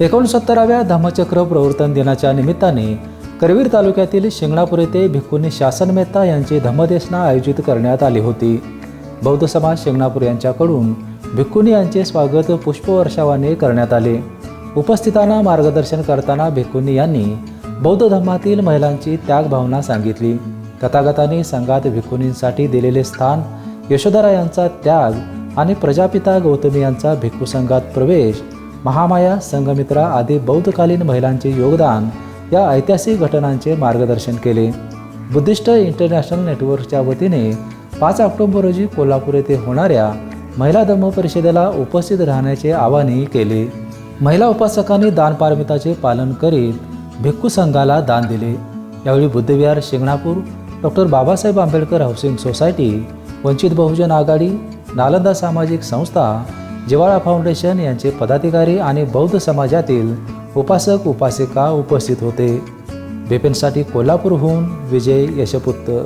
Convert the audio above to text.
एकोणसत्तराव्या धम्मचक्र प्रवर्तन दिनाच्या निमित्ताने करवीर तालुक्यातील शिंगणापूर येथे भिक्खूंनी शासन मेहता यांची धम्मदेशना आयोजित करण्यात आली होती. बौद्ध समाज शिंगणापूर यांच्याकडून भिक्खूंनी यांचे स्वागत पुष्पवर्षावाने करण्यात आले. उपस्थितांना मार्गदर्शन करताना भिक्खूंनी यांनी बौद्ध धर्मातील महिलांची त्यागभावना सांगितली. तथागताने संघात भिक्खुनींसाठी दिलेले स्थान यशोधरा यांचा त्याग आणि प्रजापिता गौतमी यांचा भिक्खू संघात प्रवेश महामाया संघमित्रा आदी बौद्धकालीन महिलांचे योगदान या ऐतिहासिक घटनांचे मार्गदर्शन केले. बुद्धिस्ट इंटरनॅशनल नेटवर्कच्या वतीने पाच ऑक्टोबर रोजी कोल्हापूर येथे होणाऱ्या महिला धम्म परिषदेला उपस्थित राहण्याचे आवाहनही केले. महिला उपासकांनी दानपारमिताचे पालन करीत भिक्खू संघाला दान दिले. यावेळी Buddhavihar Shinganapur doctor Babasaheb Ambedkar housing society Vanchit Bahujan Aghadi Nalanda सामाजिक संस्था जिवाळा फाउंडेशन यांचे पदाधिकारी आणि बौद्ध समाजातील उपासक उपासिका उपस्थित होते. बिपिनसाठी कोल्हापूरहून विजय यशपुत्र